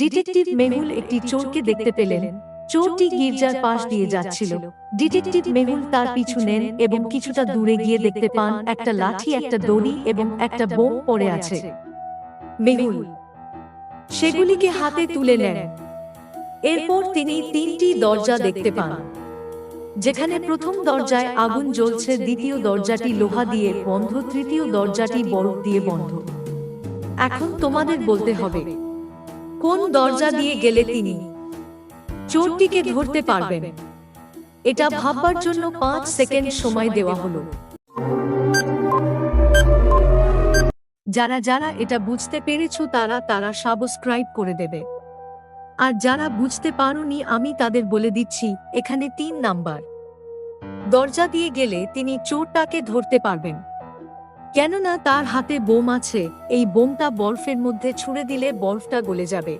Detective Mehul একটি চোরকে দেখতে পেলেন। চোরটি গির্জার পাশ দিয়ে যাচ্ছিল। ডিটেকটিভ মেহুল তার পিছু নেন এবং কিছুটা দূরে গিয়ে দেখতে পান একটা লাঠি একটা দড়ি এবং একটা বোম পড়ে আছে। মেহুল সেগুলিকে হাতে তুলে নেন। এরপর তিনি তিনটি দরজা দেখতে পান যেখানে প্রথম দরজায় আগুন জ্বলছে দ্বিতীয় দরজাটি লোহা দিয়ে বন্ধ তৃতীয় দরজাটি বরফ দিয়ে বন্ধ। এখন তোমাদের বলতে হবে কোন দরজা দিয়ে গেলে তিনি চোরটিকে ধরতে পারবেন। এটা ভাববার জন্য পাঁচ সেকেন্ড সময় দেওয়া হলো। যারা যারা এটা বুঝতে পেরেছ তারা তারা সাবস্ক্রাইব করে দেবে। আর যারা বুঝতে পারোনি আমি তাদের বলে দিচ্ছি এখানে তিন নাম্বার। দরজা দিয়ে গেলে তিনি চোরটাকে ধরতে পারবেন। কেননা তার হাতে বোম আছে এই বোমটা বরফের মধ্যে ছুঁড়ে দিলে বরফটা গলে যাবে।